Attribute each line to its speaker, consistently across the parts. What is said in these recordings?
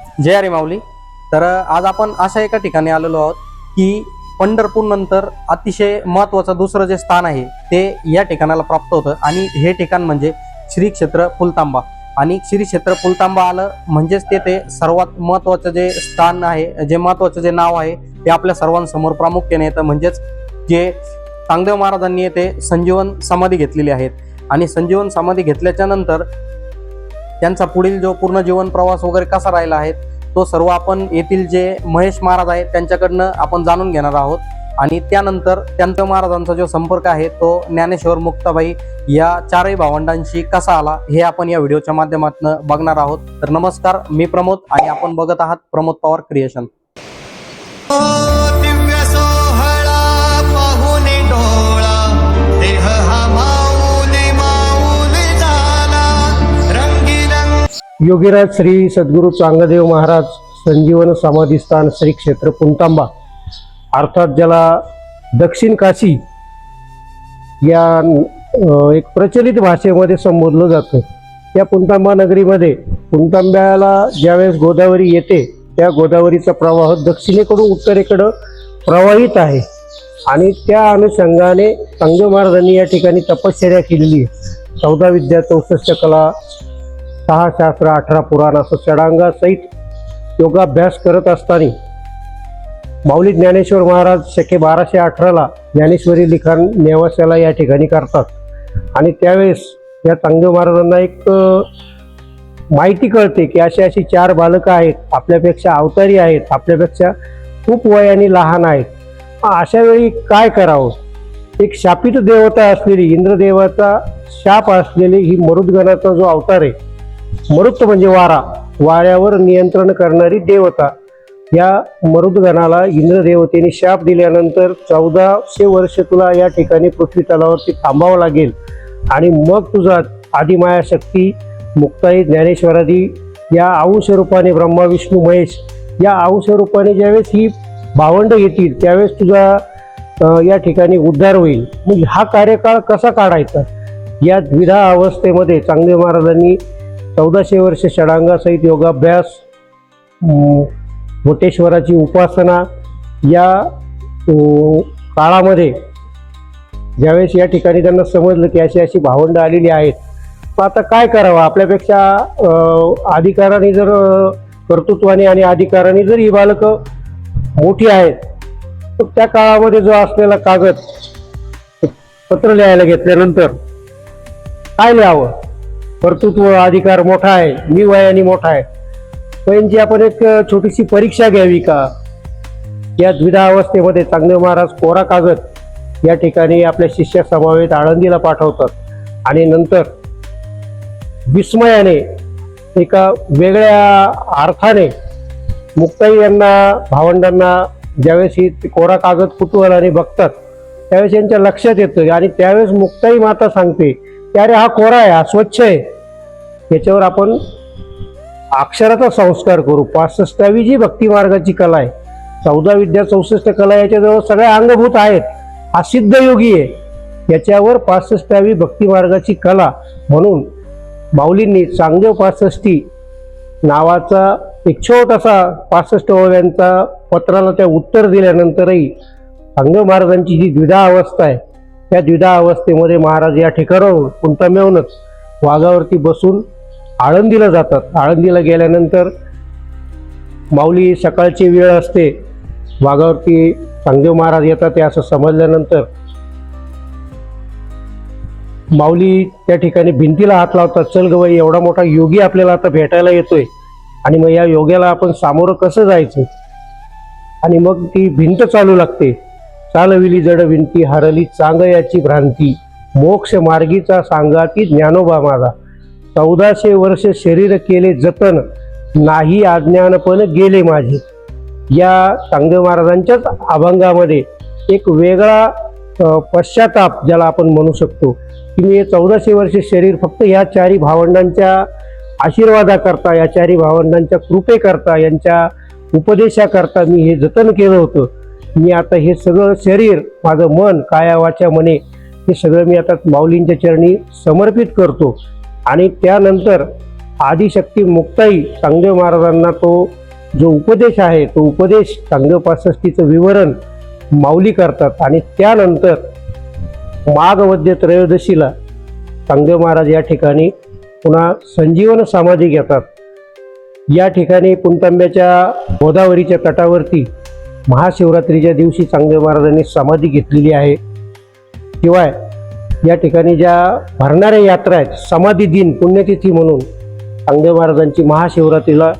Speaker 1: जय हरी माऊली. तर आज आपण अशा एका ठिकाणी आलेलो आहोत की पंढरपूर नंतर अतिशय महत्वाचं दुसरं जे स्थान आहे ते या ठिकाणाला प्राप्त होतं. आणि हे ठिकाण म्हणजे श्री क्षेत्र पुलतांबा आणि श्री क्षेत्र पुलतांबा आलं म्हणजेच ते ते सर्वात महत्वाचं जे स्थान आहे जे महत्वाचं जे नाव आहे ते आपल्या सर्वांसमोर प्रामुख्याने येतं. म्हणजेच जे तांगदेव महाराजांनी येथे संजीवन समाधी घेतलेली आहेत आणि संजीवन समाधी घेतल्याच्या नंतर त्यांचा पुढील जो पूर्ण जीवन प्रवास वगैरे कसा राहिला आहे तो सर्व आपण येथील जे महेश महाराज आहेत त्यांच्याकडनं आपण जाणून घेणार आहोत. आणि त्यानंतर त्यांचा महाराजांचा जो संपर्क आहे तो ज्ञानेश्वर मुक्ताबाई या चारही भावंडांशी कसा आला हे आपण या व्हिडिओच्या माध्यमातून बघणार आहोत. तर नमस्कार मी प्रमोद आणि आपण बघत आहात प्रमोद पवार क्रिएशन.
Speaker 2: Oh.
Speaker 3: योगीराज श्री सद्गुरू चांगदेव महाराज संजीवन समाधीस्थान श्री क्षेत्र पुंतांबा. अर्थात ज्याला दक्षिण काशी या एक प्रचलित भाषेमध्ये संबोधलं जातं. त्या पुंतांबा नगरीमध्ये पुंतांब्याला ज्यावेळेस गोदावरी येते त्या गोदावरीचा प्रवाह दक्षिणेकडून उत्तरेकडं प्रवाहित आहे. आणि त्या अनुषंगाने संघ महाराजांनी या ठिकाणी तपश्चर्या केलेली आहे. चौदा विद्या चौसष्ट कला सहा शास्त्र अठरा पुराण असं षडांगासहित योगाभ्यास करत असताना माऊली ज्ञानेश्वर महाराज शके बाराशे अठराला ज्ञानेश्वरी लिखाण नेवास्याला या ठिकाणी करतात. आणि त्यावेळेस या चांगदेव महाराजांना एक माहिती कळते की अशी अशी चार बालकं आहेत आपल्यापेक्षा अवतारी आहेत आपल्यापेक्षा खूप वयाने लहान आहेत. अशा वेळी काय करावं? एक शापित देवता असलेली इंद्रदेवाचा शाप असलेली ही मरुदगणाचा जो अवतार आहे मरुत म्हणजे वारा. वाऱ्यावर नियंत्रण करणारी देवता. या मरुदगणाला इंद्रदेवतेने शाप दिल्यानंतर चौदाशे वर्ष तुला या ठिकाणी पृथ्वी तलावरती थांबावं लागेल. आणि मग तुझा आदिमाया शक्ती मुक्ताई ज्ञानेश्वरादी या अंश रूपाने ब्रह्मा विष्णू महेश या अंश रूपाने ज्यावेळेस ही भावंड येतील त्यावेळेस तुझा या ठिकाणी उद्धार होईल. मग हा कार्यकाळ कसा काढायचा? या द्विधा अवस्थेमध्ये चांगदेव महाराजांनी चौदाशे वर्ष षडांगासहित योगाभ्यास मोटेश्वराची उपासना या काळामध्ये ज्यावेळेस या ठिकाणी त्यांना समजलं की अशी अशी भावंडं आलेली आहेत मग आता काय करावं? आपल्यापेक्षा अधिकाराने जर कर्तृत्वाने आणि अधिकाराने जर ही बालकं मोठी आहेत तर त्या काळामध्ये जो असलेला कागद पत्र लिहायला घेतल्यानंतर काय लिहावं? कर्तृत्व अधिकार मोठा आहे मी वयाने मोठा आहे. पण यांची आपण एक छोटीशी परीक्षा घ्यावी का? या द्विधा अवस्थेमध्ये चांगदेव महाराज कोरा कागद या ठिकाणी आपल्या शिष्या समावेत आळंदीला पाठवतात. आणि नंतर विस्मयाने एका वेगळ्या अर्थाने मुक्ताई यांना भावंडांना ज्यावेळेस ही कोरा कागद कुतूहलाने बघतात त्यावेळेस यांच्या लक्षात येतं. आणि त्यावेळेस मुक्ताई माता सांगते की अरे हा कोरा आहे हा स्वच्छ आहे. याच्यावर आपण अक्षराचा संस्कार करू. पासष्टावी जी भक्ती मार्गाची कला आहे. चौदा विद्या चौसष्ट कला याच्याजवळ सगळ्या अंगभूत आहेत. हा सिद्धयोगी आहे. याच्यावर पासष्टावी भक्ती मार्गाची कला म्हणून माऊलींनी चांगदेव पासष्टी नावाचा एक छोटासा पासष्ट ओव्यांचा पत्राला त्या उत्तर दिल्यानंतरही चांगदेव महाराजांची जी द्विधा अवस्था आहे त्या द्विधा अवस्थेमध्ये महाराज या ठिकाणावरून पुंताम्याहूनच वाघावरती बसून आळंदीला जातात. आळंदीला गेल्यानंतर माऊली सकाळची वेळ असते. वाघावरती चांगदेव महाराज येतात. ते असं समजल्यानंतर माऊली त्या ठिकाणी भिंतीला हात लावतात. चल गवाई एवढा मोठा योगी आपल्याला आता भेटायला येतोय. आणि मग या योग्याला आपण सामोरं कसं जायचं? आणि मग ती भिंत चालू लागते. चालविली जड भिंती हरली चांगयाची भ्रांती. मोक्ष मार्गीचा सांगा ती ज्ञानोबा माझा चौदाशे वर्ष शरीर केले जतन नाही अज्ञानपण गेले माझे. या चांगदेव महाराजांच्याच अभंगामध्ये एक वेगळा पश्चाताप ज्याला आपण म्हणू शकतो. की मी हे चौदाशे वर्ष शरीर फक्त या चारी भावंडांच्या आशीर्वादाकरता या चारी भावंडांच्या कृपेकरता यांच्या उपदेशाकरता मी हे जतन केलं होतं. मी आता हे सगळं शरीर माझं मन कायावाच्या मने हे सगळं मी आता माऊलींच्या चरणी समर्पित करतो. आणि त्यानंतर आदिशक्ती मुक्ताई चांगदेव महाराजांना तो जो उपदेश आहे तो उपदेश चांगदेव पासष्टीचं विवरण माऊली करतात. आणि त्यानंतर माघवद्य त्रयोदशीला चांगदेव महाराज या ठिकाणी पुन्हा संजीवन समाधी घेतात. या ठिकाणी पुणतांब्याच्या गोदावरीच्या तटावरती महाशिवरात्रीच्या दिवशी चांगदेव महाराजांनी समाधी घेतलेली आहे. शिवाय या ठिकाणी ज्या भरणाऱ्या यात्रा आहेत समाधी दिन पुण्यतिथी म्हणून चांगदेव महाराजांची महाशिवरात्रीला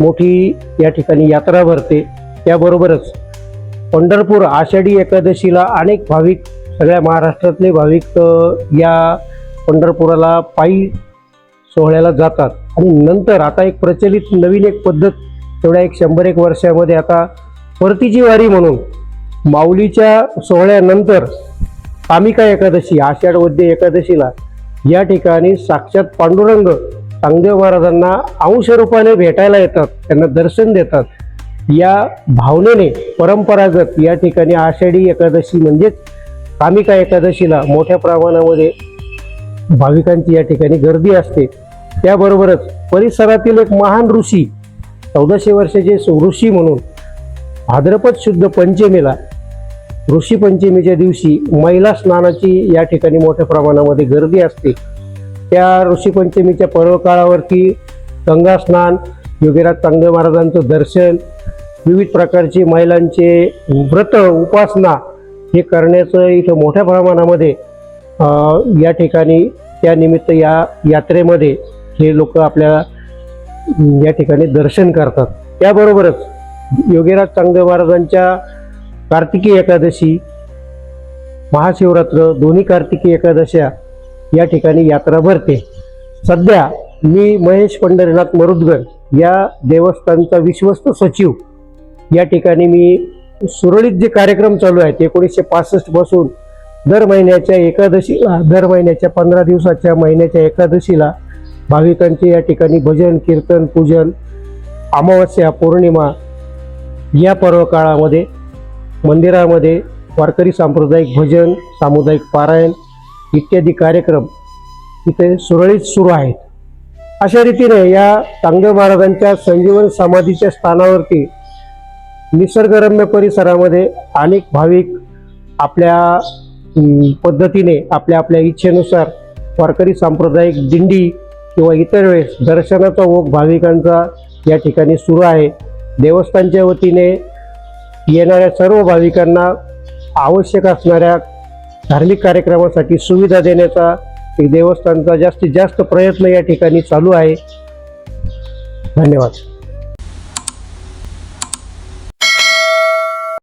Speaker 3: मोठी या ठिकाणी यात्रा भरते. त्याबरोबरच पंढरपूर आषाढी एकादशीला अनेक भाविक सगळ्या महाराष्ट्रातले भाविक या पंढरपुराला पायी सोहळ्याला जातात. आणि नंतर आता एक प्रचलित नवीन एक पद्धत तेवढ्या एक शंभर एक वर्षामध्ये आता परतीची वारी म्हणून माऊलीच्या सोहळ्यानंतर कामिका एकादशी आषाढ वद्य एकादशीला या ठिकाणी साक्षात पांडुरंग चांगदेव महाराजांना अंश रूपाने भेटायला येतात त्यांना दर्शन देतात. या भावनेने परंपरागत या ठिकाणी आषाढी एकादशी म्हणजेच कामिका एकादशीला मोठ्या प्रमाणामध्ये भाविकांची या ठिकाणी गर्दी असते. त्याबरोबरच परिसरातील एक महान ऋषी चौदाशे वर्षाचे ऋषी म्हणून भाद्रपद शुद्ध पंचमीला ऋषी पंचमीच्या दिवशी महिला स्नानाची या ठिकाणी मोठ्या प्रमाणामध्ये गर्दी असते. त्या ऋषी पंचमीच्या पर्व काळावरती गंगा स्नान योगीराज चांगदेव महाराजांचं दर्शन विविध प्रकारची महिलांचे व्रत उपासना हे करण्याचं इथं मोठ्या प्रमाणामध्ये या ठिकाणी त्यानिमित्त या यात्रेमध्ये हे लोक आपल्या या ठिकाणी दर्शन करतात. त्याबरोबरच योगीराज चांगदेव महाराजांच्या कार्तिकी एकादशी महाशिवरात्र दोन्ही कार्तिकी एकादशा या ठिकाणी यात्रा भरते. सध्या मी महेश पंढरीनाथ मरुदगर या देवस्थानचा विश्वस्त सचिव या ठिकाणी मी सुरळीत जे कार्यक्रम चालू आहेत एकोणीसशे पासष्टपासून दर महिन्याच्या एकादशीला दर महिन्याच्या पंधरा दिवसाच्या महिन्याच्या एकादशीला भाविकांचे या ठिकाणी भजन कीर्तन पूजन अमावस्या पौर्णिमा या पर्व काळामध्ये मंदिरामध्ये वारकरी सांप्रदायिक भजन सामुदायिक पारायण इत्यादी कार्यक्रम इथे सुरळीत सुरू आहेत. अशा रीतीने या चांगदेव महाराजांच्या संजीवन समाधीच्या स्थानावरती निसर्गरम्य परिसरामध्ये अनेक भाविक आपल्या पद्धतीने आपल्या आपल्या इच्छेनुसार वारकरी सांप्रदायिक दिंडी किंवा इतर वेळेस दर्शनाचा ओघ भाविकांचा या ठिकाणी सुरू आहे. देवस्थानच्या वतीने येणाऱ्या सर्व भाविकांना आवश्यक असणाऱ्या धार्मिक कार्यक्रमासाठी सुविधा देण्याचा एक देवस्थानचा जास्तीत जास्त प्रयत्न या ठिकाणी चालू आहे. धन्यवाद.